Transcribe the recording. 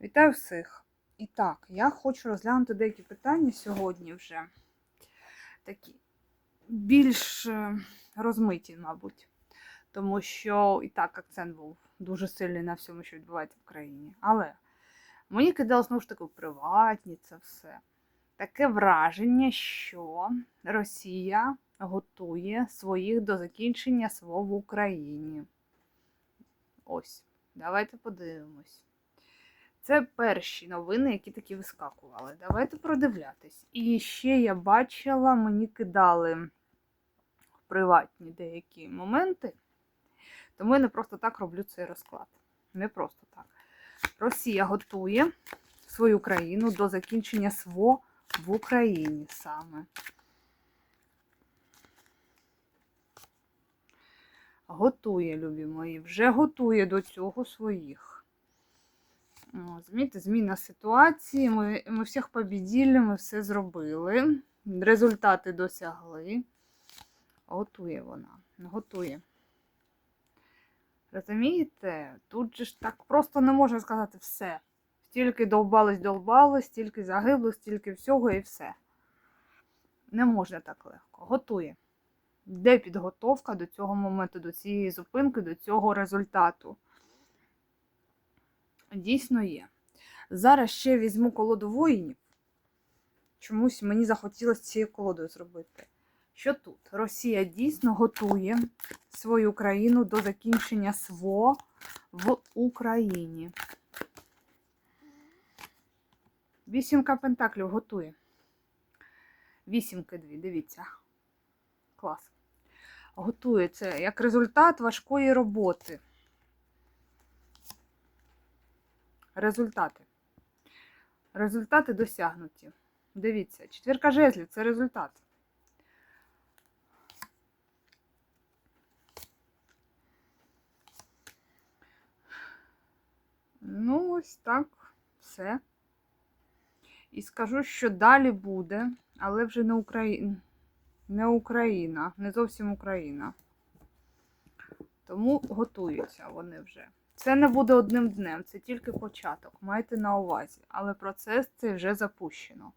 Вітаю всіх! І так, я хочу розглянути деякі питання сьогодні вже. Такі більш е, розмиті, мабуть. Тому що і так акцент був дуже сильний на всьому, що відбувається в країні. Але мені кидало знову ж таки приватні це все. Таке враження, що Росія готує своїх до закінчення свого в Україні. Ось, давайте подивимось. Це перші новини, які такі вискакували. Давайте продивлятись. І ще я бачила, мені кидали приватні деякі моменти. Тому я не просто так роблю цей розклад. Не просто так. Росія готує свою країну до закінчення СВО в Україні саме. Готує, любі мої, вже готує до цього своїх. О, зміна ситуації. Ми, ми всіх побіділи, ми все зробили. Результати досягли. Готує вона. Готує. Розумієте? Тут же ж так просто не можна сказати все. Стільки довбались, довбались, стільки загиблих, стільки всього і все. Не можна так легко. Готує. Де підготовка до цього моменту, до цієї зупинки, до цього результату? Дійсно є. Зараз ще візьму колоду воїнів. Чомусь мені захотілося цією колодою зробити. Що тут? Росія дійсно готує свою країну до закінчення СВО в Україні. Вісімка пентаклів готує. Вісімки дві, дивіться. Клас. Готує це як результат важкої роботи. Результати. Результати досягнуті. Дивіться, четвірка жезлів це результат. Ну, ось так, все. І скажу, що далі буде, але вже не Україна. Не Україна, не зовсім Україна. Тому готуються вони вже. Це не буде одним днем, це тільки початок. Майте на увазі. Але процес цей вже запущено.